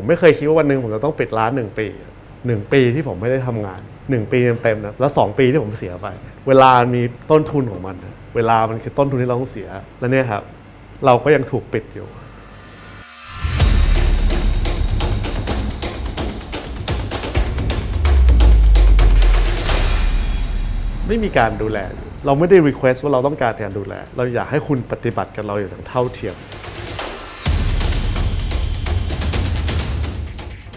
ผมไม่เคยคิดว่าวันหนึ่งผมจะต้องปิดร้านหนึ่งปีหนึ่งปีที่ผมไม่ได้ทำงานหนึ่งปีเต็มๆนะแล้วสองปีที่ผมเสียไป เวลามีต้นทุนของมัน เวลามันคือต้นทุนที่เราต้องเสีย แล้วเนี่ยครับ เราก็ยังถูกปิดอยู่ไม่มีการดูแล เราไม่ได้รีเควสว่าเราต้องการการดูแล เราอยากให้คุณปฏิบัติกับเราอย่างเท่าเทียม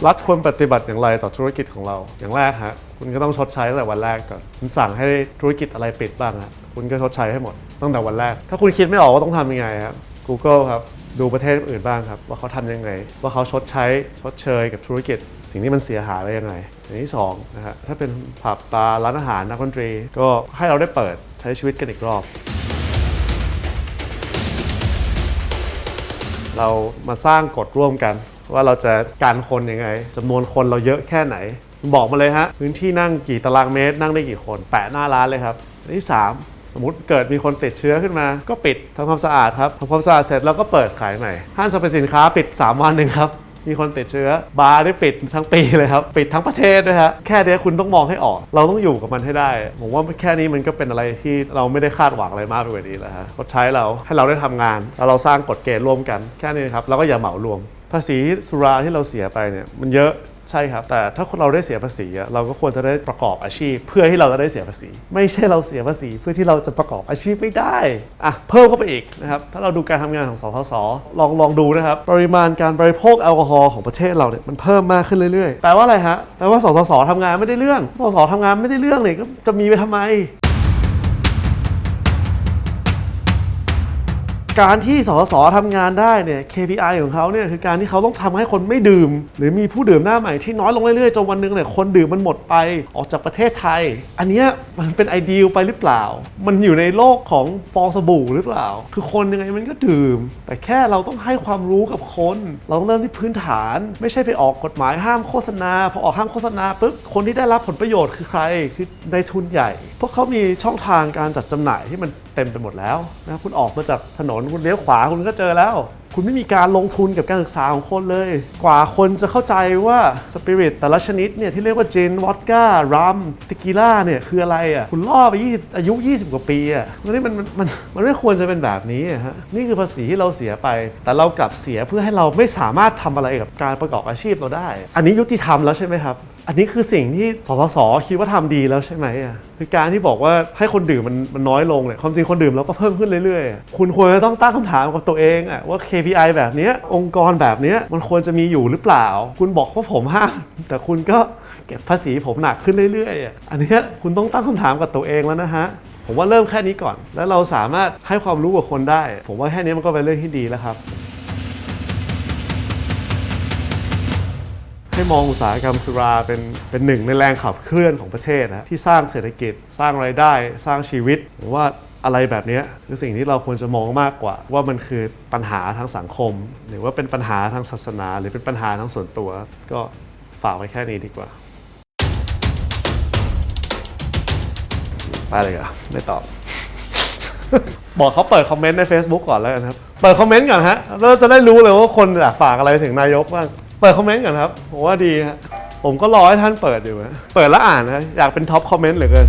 รัฐควรปฏิบัติอย่างไรต่อธุรกิจของเรา อย่างแรกฮะคุณก็ต้องชดใช้ตั้งแต่วันแรกก่อนคุณสั่งให้ธุรกิจอะไรปิดบ้างฮะคุณก็ชดใช้ให้หมดตั้งแต่วันแรก ถ้าคุณคิดไม่ออกว่าต้องทำยังไงครับ Google ครับดูประเทศอื่นบ้างครับ ว่าเขาทำยังไง ว่าเขาชดใช้ชดเชยกับธุรกิจ สิ่งที่มันเสียหายไปยังไงอย่างที่สองนะฮะถ้าเป็นผับบาร์ร้านอาหารนักดนตรี ก็ให้เราได้เปิดใช้ชีวิตกันอีกรอบ เรามาสร้างกฎร่วมกัน ว่าเราจะการคนยังไงจำนวนคนเราเยอะแค่ไหน บอกมาเลยฮะ พื้นที่นั่งกี่ตารางเมตร นั่งได้กี่คนแปะหน้าร้านเลยครับอันที่ 3สมมติเกิดมีคนติดเชื้อขึ้นมา ก็ปิดทำความสะอาดครับทำความสะอาดเสร็จแล้วก็เปิดขายใหม่ห้างสรรพสินค้าปิด 3 วันหนึ่งครับ มีคนติดเชื้อบาร์ได้ปิดทั้งปีเลยครับ ปิดทั้งประเทศด้วยฮะแค่เนี้ยคุณต้องมองให้ออก เราต้องอยู่กับมันให้ได้ ผมว่าแค่นี้มันก็เป็นอะไรที่เราไม่ได้คาดหวังอะไรมากไปกว่านี้แล้วฮะกดใช้เราให้เราได้ทำงานแล้วเราสร้างกฎเกณฑ์ร่วมกัน แค่นี้ครับเราก็อย่าเหมารวม ภาษีสุราที่เราเสียไปเนี่ยมันเยอะใช่ครับ แต่ถ้าเราได้เสียภาษีเราก็ควรจะได้ประกอบอาชีพ เพื่อที่เราจะได้เสียภาษี ไม่ใช่เราเสียภาษีเพื่อที่เราจะประกอบอาชีพไม่ได้อะเพิ่มเข้าไปอีกนะครับถ้าเราดูการทำงานของสสสลองลองดูนะครับปริมาณการบริโภคแอลกอฮอล์ของประเทศเราเนี่ยมันเพิ่มมากขึ้นเรื่อยๆแปลว่าอะไรฮะแปลว่าสสสทำงานไม่ได้เรื่องสสสทำงานไม่ได้เรื่องเนี่ยก็จะมีไปทำไม การที่สสทำงานได้เนี่ย KPI ของเขาเนี่ยคือการที่เขาต้องทำให้คนไม่ดื่ม หรือมีผู้ดื่มหน้าใหม่ที่น้อยลงเรื่อยๆจนวันหนึงเนี่ยคนดื่มมันหมดไปออกจากประเทศไทย อันนี้มันเป็นไอเดียไปหรือเปล่า มันอยู่ในโลกของฟองสบู่หรือเปล่า คือคนยังไงมันก็ดื่ม แต่แค่เราต้องให้ความรู้กับคน เราต้องเริ่มที่พื้นฐาน ไม่ใช่ไปออกกฎหมายห้ามโฆษณาพอออกห้ามโฆษณาปุ๊บคนที่ได้รับผลประโยชน์คือใครคือในทุนใหญ่พราะเขามีช่องทางการจัดจำหน่ายที่มันเต็มไปหมดแล้วนะคุณออกมาจากถนนคุณเลี้ยวขวาคุณก็เจอแล้ว คุณไม่มีการลงทุนกับการศึกษาของคนเลย กว่าคนจะเข้าใจว่าสปิริตแต่ละชนิดเนี่ยที่เรียกว่าเจนวอดก้ารัมติกิล่าเนี่ยคืออะไรอะคุณล่อไป20อายุ 20 กว่าปีอะมันนี่มันมันมันไม่ควรจะเป็นแบบนี้ฮะนี่คือภาษีที่เราเสียไป แต่เรากลับเสียเพื่อให้เราไม่สามารถทำอะไรกับการประกอบอาชีพเราได้ อันนี้ยุติธรรมแล้วใช่ไหมครับอันนี้คือสิ่งที่สสสคิดว่าทำดีแล้วใช่ไหมอะคือการที่บอกว่าให้คนดื่มมันมันน้อยลงเนี่ยความจริงคนดื่มเราก็เพิ่มขึ้นเรื่อยๆ คุณควรจะต้องตั้งคำถามกับตัวเองอะว่า KPI แบบนี้องค์กรแบบนี้มันควรจะมีอยู่หรือเปล่า คุณบอกว่าผมห้ามแต่คุณก็เก็บภาษีผมหนักขึ้นเรื่อยๆ อันนี้คุณต้องตั้งคำถามกับตัวเองแล้วนะฮะผมว่าเริ่มแค่นี้ก่อน แล้วเราสามารถให้ความรู้กับคนได้ ผมว่าแค่นี้มันก็เป็นเรื่องที่ดีแล้วครับ ให้มองอุตสาหกรรมสุราเป็นเป็นหนึ่งในแรงขับเคลื่อนของประเทศนะที่สร้างเศรษฐกิจ สร้างไรายได้ สร้างชีวิตผมว่า อะไรแบบนี้คือสิ่งที่เราควรจะมองมากกว่า ว่ามันคือปัญหาทางสังคม หรือว่าเป็นปัญหาทางศาสนา หรือเป็นปัญหาทางส่วนตัว ก็ฝากไว้แค่นี้ดีกว่าไปเลยอะไม่ตอบ บอกเขาเปิดคอมเมนต์ใน Facebook ก่อนแล้วกันครับ เปิดคอมเมนต์ก่อนฮะเราจะได้รู้เลยว่าคนอยากฝากอะไรถึงนายกบ้างเปิดคอมเมนต์ก่อนครับผมว่าดีฮะผมก็รอให้ท่านเปิดอยู่ฮะเปิดแล้วอ่านนะอยากเป็นท็อปคอมเมนต์เหลือเกิน